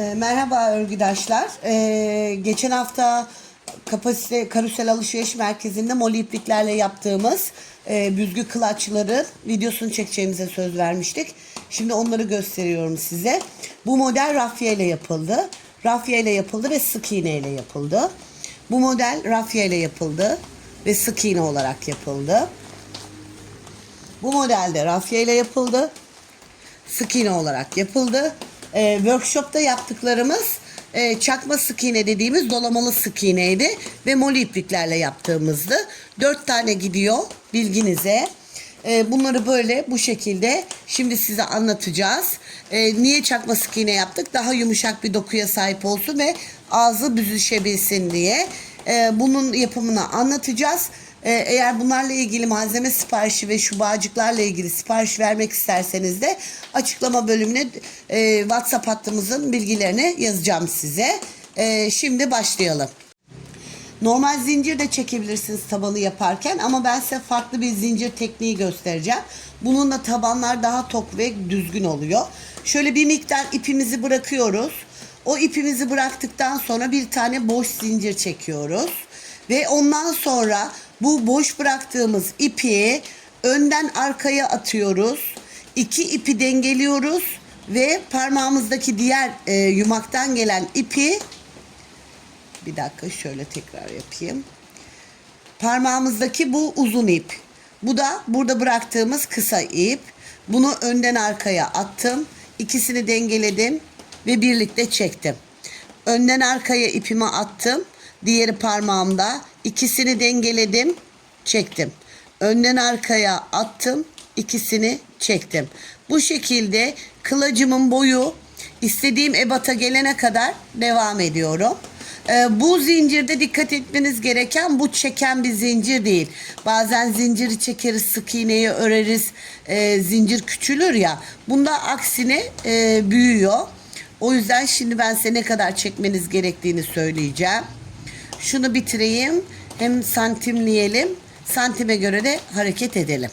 E, merhaba örgüdaşlar. E, geçen hafta kapasite karusel alışveriş merkezinde moli ipliklerle yaptığımız e, büzgü kılaçları videosunu çekeceğimize söz vermiştik. Şimdi onları gösteriyorum size. Bu model rafya ile yapıldı. Rafya ile yapıldı ve sık iğne ile yapıldı. Bu model rafya ile yapıldı ve sık iğne olarak yapıldı. Bu modelde rafya ile yapıldı sık iğne olarak yapıldı. Ee, workshopta yaptıklarımız e, çakma sık iğne dediğimiz dolamalı sık iğneydi ve moli ipliklerle yaptığımızdı. Dört tane gidiyor bilginize. Ee, bunları böyle bu şekilde şimdi size anlatacağız. Ee, niye çakma sık iğne yaptık? Daha yumuşak bir dokuya sahip olsun ve ağzı büzüşebilsin diye. Ee, bunun yapımını anlatacağız. Ee, eğer bunlarla ilgili malzeme siparişi ve şu bağcıklarla ilgili sipariş vermek isterseniz de açıklama bölümüne e, WhatsApp hattımızın bilgilerini yazacağım size. Ee, şimdi başlayalım. Normal zincir de çekebilirsiniz tabanı yaparken ama ben size farklı bir zincir tekniği göstereceğim. Bununla tabanlar daha tok ve düzgün oluyor. Şöyle bir miktar ipimizi bırakıyoruz. O ipimizi bıraktıktan sonra bir tane boş zincir çekiyoruz. Ve ondan sonra bu boş bıraktığımız ipi önden arkaya atıyoruz. İki ipi dengeliyoruz ve parmağımızdaki diğer e, yumaktan gelen ipi bir dakika şöyle tekrar yapayım. Parmağımızdaki bu uzun ip. Bu da burada bıraktığımız kısa ip. Bunu önden arkaya attım. İkisini dengeledim ve birlikte çektim. Önden arkaya ipimi attım. Diğeri parmağımda. İkisini dengeledim, çektim. Önden arkaya attım, ikisini çektim. Bu şekilde kılacımın boyu istediğim ebata gelene kadar devam ediyorum. Ee, bu zincirde dikkat etmeniz gereken bu çeken bir zincir değil. Bazen zinciri çekeriz, sık iğneyi öreriz, e, zincir küçülür ya. Bunda aksine e, büyüyor. O yüzden şimdi ben size ne kadar çekmeniz gerektiğini söyleyeceğim. Şunu bitireyim. Hem santimleyelim. Santime göre de hareket edelim.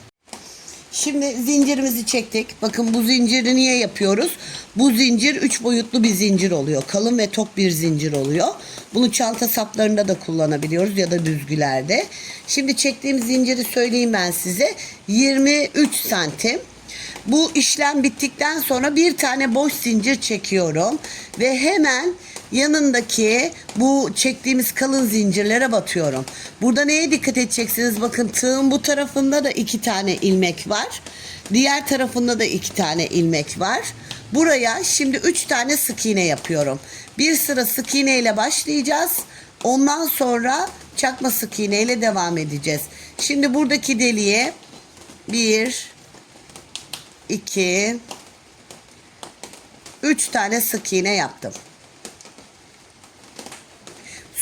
Şimdi zincirimizi çektik. Bakın bu zinciri niye yapıyoruz? Bu zincir üç boyutlu bir zincir oluyor. Kalın ve tok bir zincir oluyor. Bunu çanta saplarında da kullanabiliyoruz ya da düzgülerde. Şimdi çektiğim zinciri söyleyeyim ben size. 23 santim. Bu işlem bittikten sonra bir tane boş zincir çekiyorum ve hemen yanındaki bu çektiğimiz kalın zincirlere batıyorum. Burada neye dikkat edeceksiniz? Bakın tığın bu tarafında da iki tane ilmek var. Diğer tarafında da iki tane ilmek var. Buraya şimdi üç tane sık iğne yapıyorum. Bir sıra sık iğne ile başlayacağız. Ondan sonra çakma sık iğne ile devam edeceğiz. Şimdi buradaki deliğe bir, 2 3 tane sık iğne yaptım.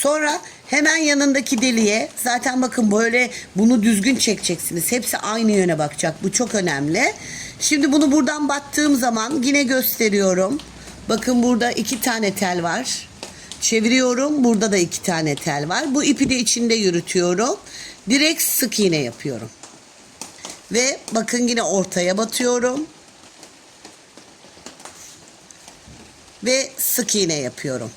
Sonra hemen yanındaki deliğe zaten bakın böyle bunu düzgün çekeceksiniz. Hepsi aynı yöne bakacak. Bu çok önemli. Şimdi bunu buradan battığım zaman yine gösteriyorum. Bakın burada iki tane tel var. Çeviriyorum. Burada da iki tane tel var. Bu ipi de içinde yürütüyorum. Direkt sık iğne yapıyorum. Ve bakın yine ortaya batıyorum. Ve sık iğne yapıyorum.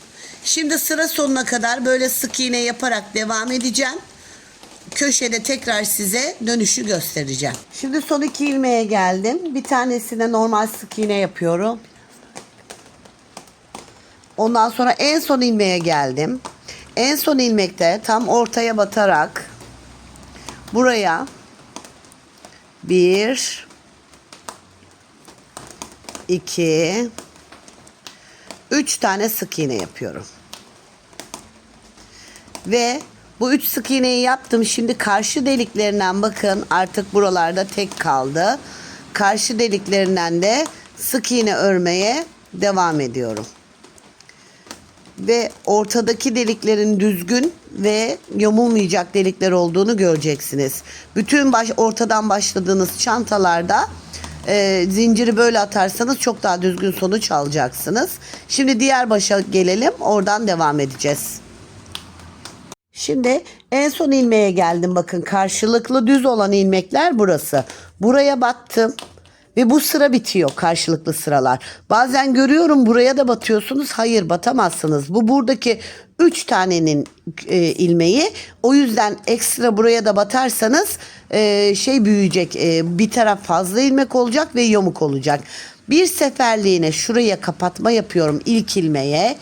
Şimdi sıra sonuna kadar böyle sık iğne yaparak devam edeceğim. Köşede tekrar size dönüşü göstereceğim. Şimdi son iki ilmeğe geldim. Bir tanesine normal sık iğne yapıyorum. Ondan sonra en son ilmeğe geldim. En son ilmekte tam ortaya batarak buraya bir, iki, üç tane sık iğne yapıyorum. Ve bu üç sık iğneyi yaptım. Şimdi karşı deliklerinden bakın artık buralarda tek kaldı. Karşı deliklerinden de sık iğne örmeye devam ediyorum. Ve ortadaki deliklerin düzgün ve yamulmayacak delikler olduğunu göreceksiniz. Bütün baş, ortadan başladığınız çantalarda e, zinciri böyle atarsanız çok daha düzgün sonuç alacaksınız. Şimdi diğer başa gelelim. Oradan devam edeceğiz. Şimdi en son ilmeğe geldim. Bakın karşılıklı düz olan ilmekler burası. Buraya battım Ve bu sıra bitiyor karşılıklı sıralar. Bazen görüyorum buraya da batıyorsunuz. Hayır batamazsınız. Bu buradaki 3 tanenin e, ilmeği. O yüzden ekstra buraya da batarsanız e, şey büyüyecek. E, bir taraf fazla ilmek olacak ve yamuk olacak. Bir seferliğine şuraya kapatma yapıyorum ilk ilmeğe.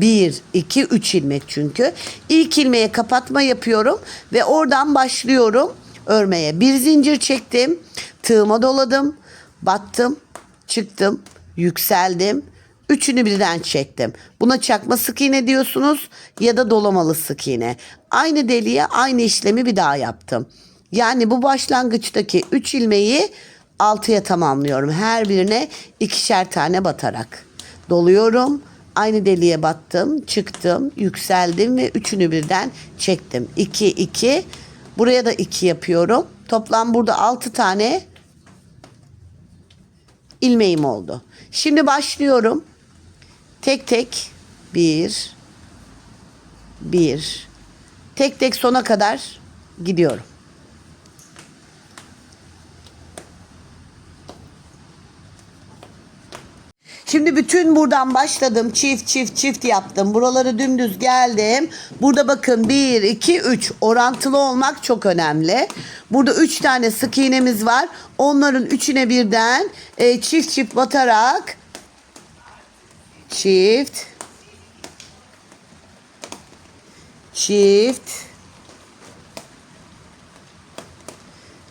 1, 2, 3 ilmek çünkü. İlk ilmeğe kapatma yapıyorum ve oradan başlıyorum örmeye. Bir zincir çektim, tığıma doladım, battım, çıktım, yükseldim. Üçünü birden çektim. Buna çakma sık iğne diyorsunuz ya da dolamalı sık iğne. Aynı deliğe aynı işlemi bir daha yaptım. Yani bu başlangıçtaki 3 ilmeği 6'ya tamamlıyorum. Her birine ikişer tane batarak. Doluyorum. Aynı deliğe battım, çıktım, yükseldim ve üçünü birden çektim. 2 2 Buraya da 2 yapıyorum. Toplam burada 6 tane ilmeğim oldu. Şimdi başlıyorum. Tek tek 1 1 tek tek sona kadar gidiyorum. Şimdi bütün buradan başladım. Çift çift çift yaptım. Buraları dümdüz geldim. Burada bakın 1, 2, 3 orantılı olmak çok önemli. Burada 3 tane sık iğnemiz var. Onların üçüne birden e, çift çift batarak çift çift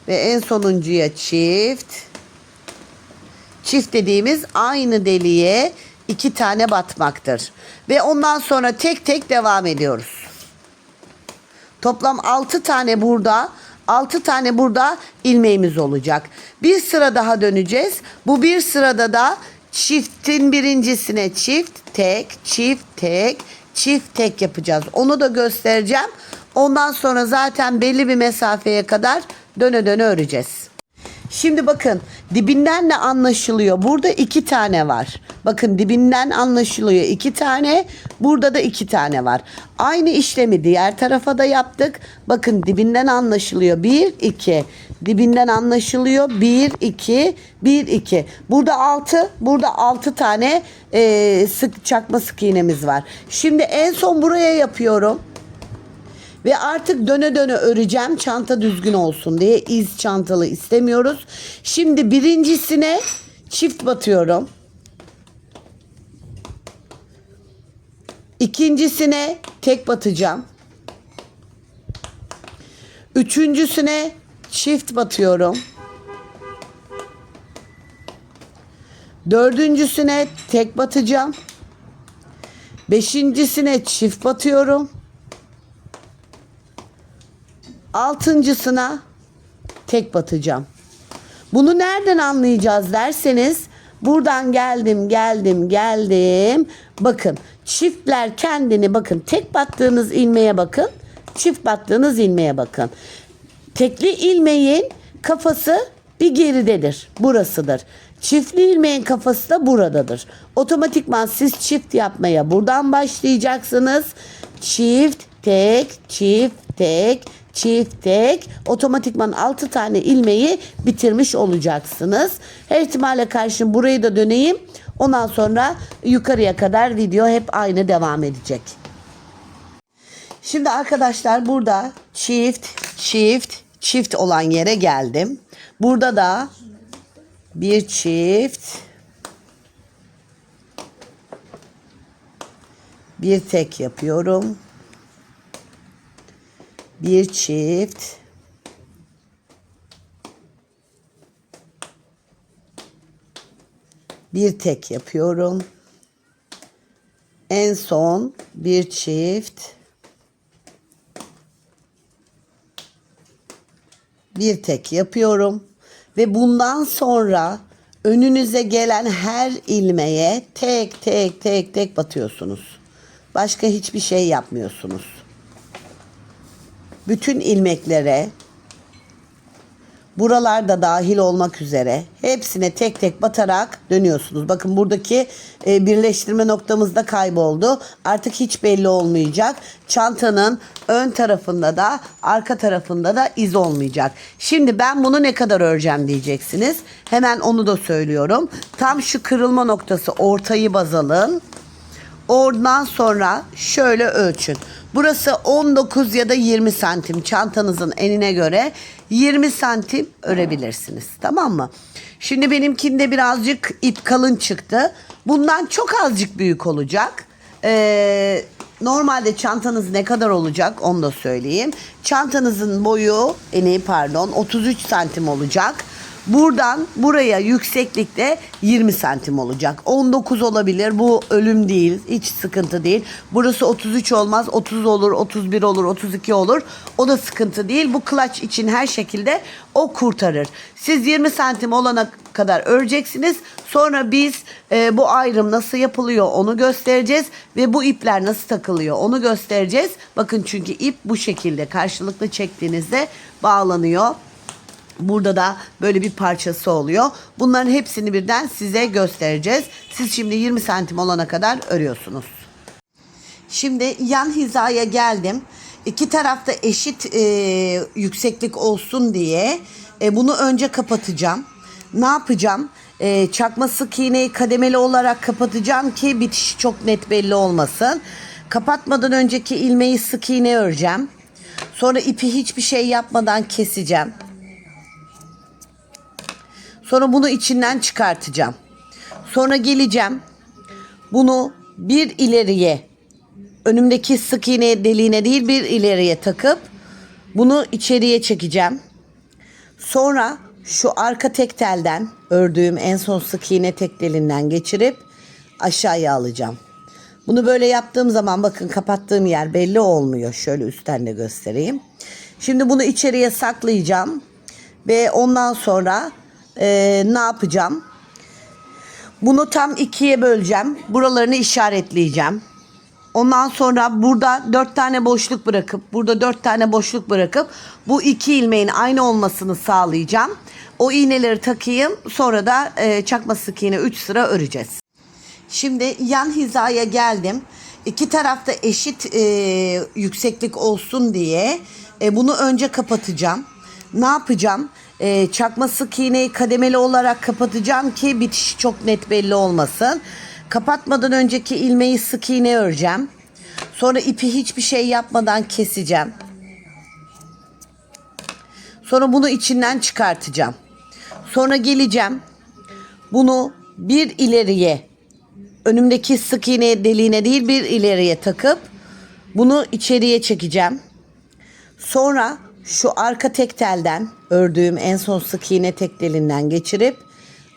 ve en sonuncuya çift Çift dediğimiz aynı deliğe iki tane batmaktır. Ve ondan sonra tek tek devam ediyoruz. Toplam 6 tane burada, 6 tane burada ilmeğimiz olacak. Bir sıra daha döneceğiz. Bu bir sırada da çiftin birincisine çift, tek, çift, tek, çift, tek yapacağız. Onu da göstereceğim. Ondan sonra zaten belli bir mesafeye kadar döne döne öreceğiz. Şimdi bakın dibinden de anlaşılıyor. Burada iki tane var. Bakın dibinden anlaşılıyor iki tane. Burada da iki tane var. Aynı işlemi diğer tarafa da yaptık. Bakın dibinden anlaşılıyor. Bir, iki. Dibinden anlaşılıyor. Bir, iki, bir, iki. Burada altı, burada altı tane e, sık çakma sık iğnemiz var. Şimdi en son buraya yapıyorum. Ve artık döne döne öreceğim çanta düzgün olsun diye iz çantalı istemiyoruz. Şimdi birincisine çift batıyorum. İkincisine tek batacağım. Üçüncüsüne çift batıyorum. Dördüncüsüne tek batacağım. Beşincisine çift batıyorum. Altıncısına tek batacağım. Bunu nereden anlayacağız derseniz buradan geldim geldim geldim. Bakın çiftler kendini bakın tek battığınız ilmeğe bakın. Çift battığınız ilmeğe bakın. Tekli ilmeğin kafası bir geridedir. Burasıdır. Çiftli ilmeğin kafası da buradadır. Otomatikman siz çift yapmaya buradan başlayacaksınız. Çift, tek, çift, tek, çift tek otomatikman 6 tane ilmeği bitirmiş olacaksınız. Her ihtimale karşın burayı da döneyim. Ondan sonra yukarıya kadar video hep aynı devam edecek. Şimdi arkadaşlar burada çift, çift, çift olan yere geldim. Burada da bir çift, bir tek yapıyorum bir çift bir tek yapıyorum. En son bir çift bir tek yapıyorum ve bundan sonra önünüze gelen her ilmeğe tek tek tek tek batıyorsunuz. Başka hiçbir şey yapmıyorsunuz bütün ilmeklere buralarda dahil olmak üzere hepsine tek tek batarak dönüyorsunuz. Bakın buradaki e, birleştirme noktamız da kayboldu. Artık hiç belli olmayacak. Çantanın ön tarafında da arka tarafında da iz olmayacak. Şimdi ben bunu ne kadar öreceğim diyeceksiniz. Hemen onu da söylüyorum. Tam şu kırılma noktası ortayı baz alın. Oradan sonra şöyle ölçün. Burası 19 ya da 20 santim çantanızın enine göre 20 santim örebilirsiniz. Tamam mı? Şimdi benimkinde birazcık ip kalın çıktı. Bundan çok azıcık büyük olacak. Ee, normalde çantanız ne kadar olacak onu da söyleyeyim. Çantanızın boyu eni pardon 33 santim olacak. Buradan buraya yükseklikte 20 santim olacak. 19 olabilir. Bu ölüm değil. Hiç sıkıntı değil. Burası 33 olmaz. 30 olur, 31 olur, 32 olur. O da sıkıntı değil. Bu clutch için her şekilde o kurtarır. Siz 20 santim olana kadar öreceksiniz. Sonra biz e, bu ayrım nasıl yapılıyor onu göstereceğiz. Ve bu ipler nasıl takılıyor onu göstereceğiz. Bakın çünkü ip bu şekilde karşılıklı çektiğinizde bağlanıyor. Burada da böyle bir parçası oluyor. Bunların hepsini birden size göstereceğiz. Siz şimdi 20 santim olana kadar örüyorsunuz. Şimdi yan hizaya geldim. İki tarafta eşit e, yükseklik olsun diye e, bunu önce kapatacağım. Ne yapacağım? E, çakma sık iğneyi kademeli olarak kapatacağım ki bitişi çok net belli olmasın. Kapatmadan önceki ilmeği sık iğne öreceğim. Sonra ipi hiçbir şey yapmadan keseceğim. Sonra bunu içinden çıkartacağım. Sonra geleceğim. Bunu bir ileriye önümdeki sık iğne deliğine değil bir ileriye takıp bunu içeriye çekeceğim. Sonra şu arka tek telden ördüğüm en son sık iğne tek telinden geçirip aşağıya alacağım. Bunu böyle yaptığım zaman bakın kapattığım yer belli olmuyor. Şöyle üstten de göstereyim. Şimdi bunu içeriye saklayacağım. Ve ondan sonra e, ne yapacağım? Bunu tam ikiye böleceğim. Buralarını işaretleyeceğim. Ondan sonra burada dört tane boşluk bırakıp burada dört tane boşluk bırakıp bu iki ilmeğin aynı olmasını sağlayacağım. O iğneleri takayım sonra da e, çakma sık iğne 3 sıra öreceğiz. Şimdi yan hizaya geldim. İki tarafta eşit e, yükseklik olsun diye e, bunu önce kapatacağım. Ne yapacağım? E, çakma sık iğneyi kademeli olarak kapatacağım ki bitişi çok net belli olmasın. Kapatmadan önceki ilmeği sık iğne öreceğim. Sonra ipi hiçbir şey yapmadan keseceğim. Sonra bunu içinden çıkartacağım. Sonra geleceğim. Bunu bir ileriye önümdeki sık iğne deliğine değil bir ileriye takıp bunu içeriye çekeceğim. Sonra şu arka tek telden ördüğüm en son sık iğne tek telinden geçirip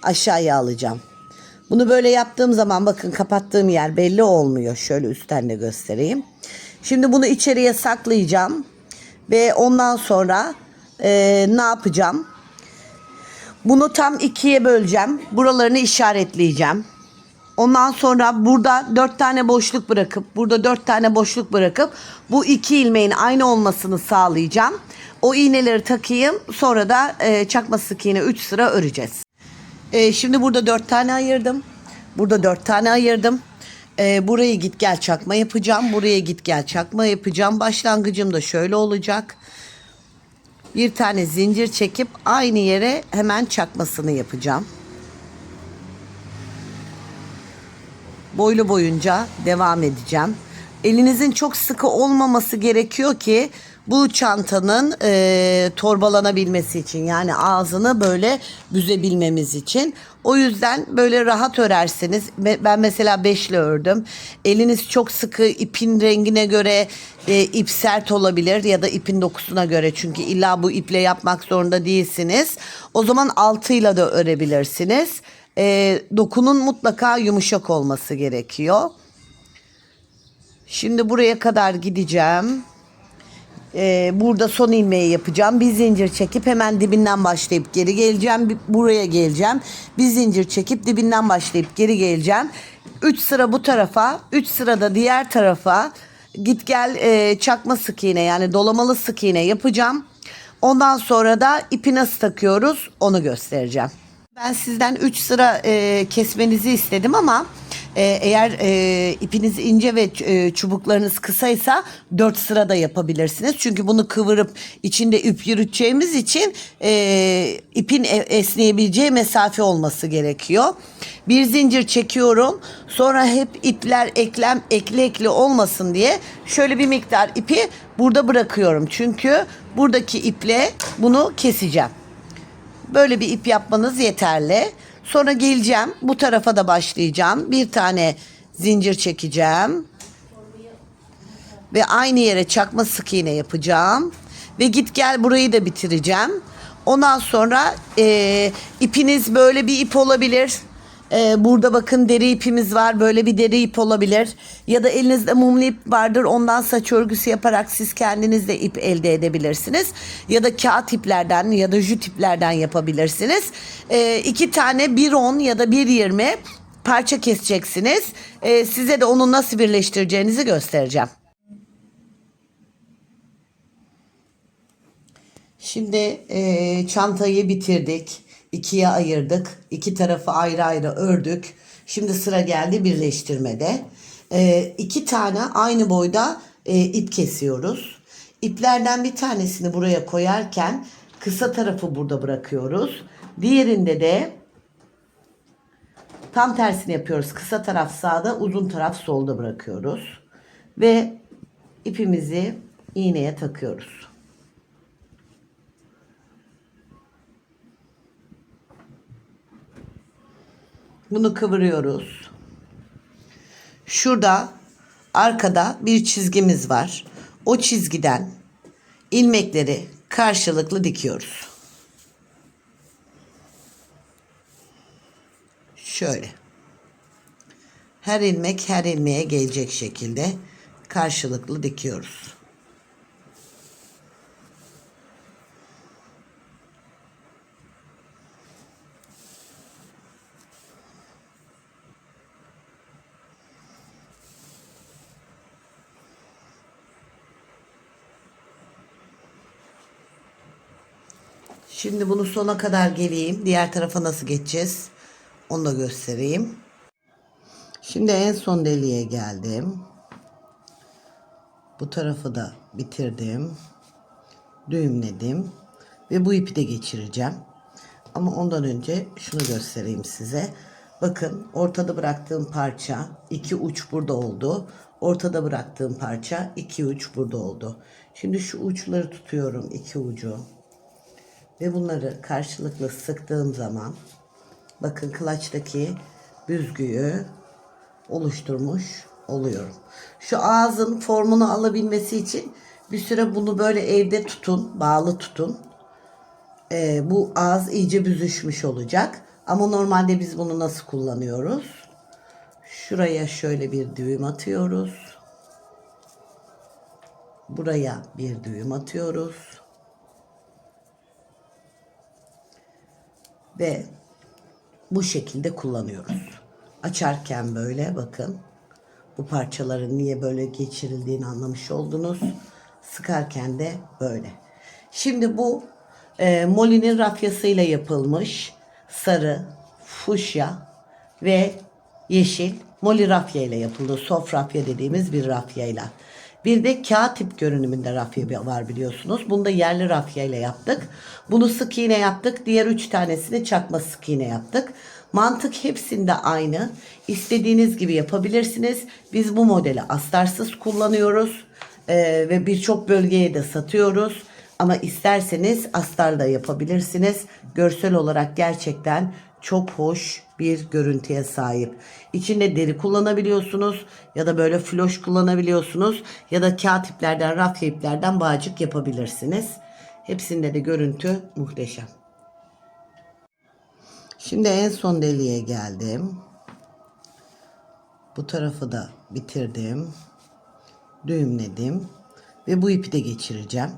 aşağıya alacağım. Bunu böyle yaptığım zaman bakın kapattığım yer belli olmuyor. Şöyle üstten de göstereyim. Şimdi bunu içeriye saklayacağım. Ve ondan sonra e, ne yapacağım? Bunu tam ikiye böleceğim. Buralarını işaretleyeceğim. Ondan sonra burada dört tane boşluk bırakıp burada dört tane boşluk bırakıp bu iki ilmeğin aynı olmasını sağlayacağım. O iğneleri takayım sonra da e, çakma sık iğne 3 sıra öreceğiz. E, şimdi burada dört tane ayırdım. Burada dört tane ayırdım. E, burayı git gel çakma yapacağım. Buraya git gel çakma yapacağım. Başlangıcım da şöyle olacak. Bir tane zincir çekip aynı yere hemen çakmasını yapacağım. Boylu boyunca devam edeceğim. Elinizin çok sıkı olmaması gerekiyor ki bu çantanın e, torbalanabilmesi için yani ağzını böyle büzebilmemiz için. O yüzden böyle rahat örerseniz ben mesela beşle ördüm. Eliniz çok sıkı ipin rengine göre e, ip sert olabilir ya da ipin dokusuna göre çünkü illa bu iple yapmak zorunda değilsiniz. O zaman altıyla da örebilirsiniz e, dokunun mutlaka yumuşak olması gerekiyor. Şimdi buraya kadar gideceğim. Ee, burada son ilmeği yapacağım. Bir zincir çekip hemen dibinden başlayıp geri geleceğim. Buraya geleceğim. Bir zincir çekip dibinden başlayıp geri geleceğim. 3 sıra bu tarafa, 3 sıra da diğer tarafa git gel e, çakma sık iğne yani dolamalı sık iğne yapacağım. Ondan sonra da ipi nasıl takıyoruz onu göstereceğim. Ben sizden 3 sıra e, kesmenizi istedim ama e, eğer e, ipiniz ince ve e, çubuklarınız kısaysa 4 sıra da yapabilirsiniz. Çünkü bunu kıvırıp içinde ip yürüteceğimiz için e, ipin e- esneyebileceği mesafe olması gerekiyor. Bir zincir çekiyorum. Sonra hep ipler eklem ekli ekli olmasın diye şöyle bir miktar ipi burada bırakıyorum. Çünkü buradaki iple bunu keseceğim. Böyle bir ip yapmanız yeterli. Sonra geleceğim. Bu tarafa da başlayacağım. Bir tane zincir çekeceğim. Ve aynı yere çakma sık iğne yapacağım. Ve git gel burayı da bitireceğim. Ondan sonra e, ipiniz böyle bir ip olabilir. E, burada bakın deri ipimiz var. Böyle bir deri ip olabilir. Ya da elinizde mumlu ip vardır. Ondan saç örgüsü yaparak siz kendiniz de ip elde edebilirsiniz. Ya da kağıt iplerden ya da jüt iplerden yapabilirsiniz. E, iki tane bir on ya da bir yirmi parça keseceksiniz. E, size de onu nasıl birleştireceğinizi göstereceğim. Şimdi e, çantayı bitirdik. İkiye ayırdık. İki tarafı ayrı ayrı ördük. Şimdi sıra geldi birleştirmede. E, iki tane aynı boyda e, ip kesiyoruz. İplerden bir tanesini buraya koyarken kısa tarafı burada bırakıyoruz. Diğerinde de tam tersini yapıyoruz. Kısa taraf sağda, uzun taraf solda bırakıyoruz. Ve ipimizi iğneye takıyoruz. Bunu kıvırıyoruz. Şurada arkada bir çizgimiz var. O çizgiden ilmekleri karşılıklı dikiyoruz. Şöyle. Her ilmek her ilmeğe gelecek şekilde karşılıklı dikiyoruz. Şimdi bunu sona kadar geleyim. Diğer tarafa nasıl geçeceğiz? Onu da göstereyim. Şimdi en son deliğe geldim. Bu tarafı da bitirdim. Düğümledim. Ve bu ipi de geçireceğim. Ama ondan önce şunu göstereyim size. Bakın ortada bıraktığım parça iki uç burada oldu. Ortada bıraktığım parça iki uç burada oldu. Şimdi şu uçları tutuyorum iki ucu. Ve bunları karşılıklı sıktığım zaman bakın kılaçtaki büzgüyü oluşturmuş oluyorum. Şu ağzın formunu alabilmesi için bir süre bunu böyle evde tutun, bağlı tutun. Ee, bu ağız iyice büzüşmüş olacak. Ama normalde biz bunu nasıl kullanıyoruz? Şuraya şöyle bir düğüm atıyoruz. Buraya bir düğüm atıyoruz. Ve bu şekilde kullanıyoruz. Açarken böyle bakın bu parçaların niye böyle geçirildiğini anlamış oldunuz. Sıkarken de böyle. Şimdi bu e, Molly'nin rafyasıyla yapılmış sarı, fuşya ve yeşil Molly rafya ile yapıldı. Soft rafya dediğimiz bir rafyayla. Bir de kağıt tip görünümünde rafya var biliyorsunuz. Bunu da yerli rafya ile yaptık. Bunu sık iğne yaptık. Diğer üç tanesini çakma sık iğne yaptık. Mantık hepsinde aynı. İstediğiniz gibi yapabilirsiniz. Biz bu modeli astarsız kullanıyoruz. Ee, ve birçok bölgeye de satıyoruz. Ama isterseniz astar da yapabilirsiniz. Görsel olarak gerçekten çok hoş bir görüntüye sahip. İçinde deri kullanabiliyorsunuz ya da böyle floş kullanabiliyorsunuz ya da kağıt iplerden, rafya iplerden bağcık yapabilirsiniz. Hepsinde de görüntü muhteşem. Şimdi en son deliğe geldim. Bu tarafı da bitirdim. Düğümledim ve bu ipi de geçireceğim.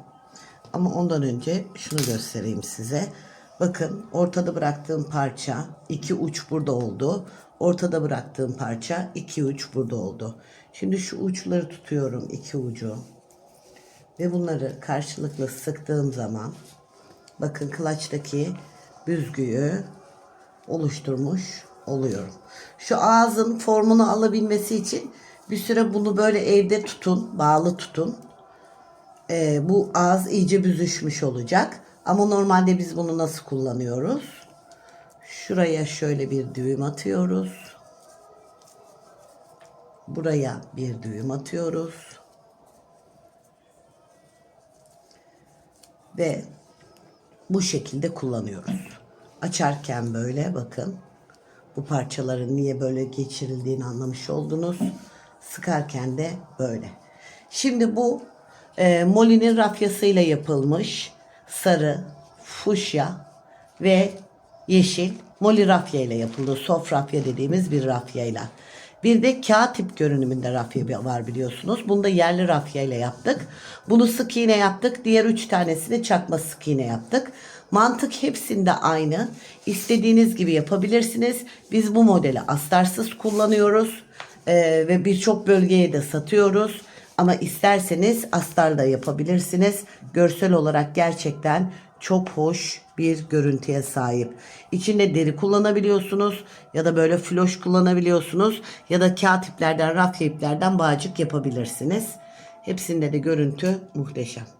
Ama ondan önce şunu göstereyim size. Bakın ortada bıraktığım parça iki uç burada oldu. Ortada bıraktığım parça iki uç burada oldu. Şimdi şu uçları tutuyorum iki ucu. Ve bunları karşılıklı sıktığım zaman bakın kılaçtaki büzgüyü oluşturmuş oluyorum. Şu ağzın formunu alabilmesi için bir süre bunu böyle evde tutun, bağlı tutun. Ee, bu ağız iyice büzüşmüş olacak. Ama normalde biz bunu nasıl kullanıyoruz? Şuraya şöyle bir düğüm atıyoruz. Buraya bir düğüm atıyoruz. Ve bu şekilde kullanıyoruz. Açarken böyle bakın. Bu parçaların niye böyle geçirildiğini anlamış oldunuz. Sıkarken de böyle. Şimdi bu e, Molly'nin rafyasıyla yapılmış sarı, fuşya ve yeşil Molly rafya ile yapıldı. Soft rafya dediğimiz bir rafyayla. Bir de kağıt tip görünümünde rafya var biliyorsunuz. Bunu da yerli rafya ile yaptık. Bunu sık iğne yaptık. Diğer üç tanesini çakma sık iğne yaptık. Mantık hepsinde aynı. İstediğiniz gibi yapabilirsiniz. Biz bu modeli astarsız kullanıyoruz. Ee, ve birçok bölgeye de satıyoruz. Ama isterseniz astar da yapabilirsiniz. Görsel olarak gerçekten çok hoş bir görüntüye sahip. İçinde deri kullanabiliyorsunuz ya da böyle floş kullanabiliyorsunuz ya da kağıt iplerden, rafya iplerden bağcık yapabilirsiniz. Hepsinde de görüntü muhteşem.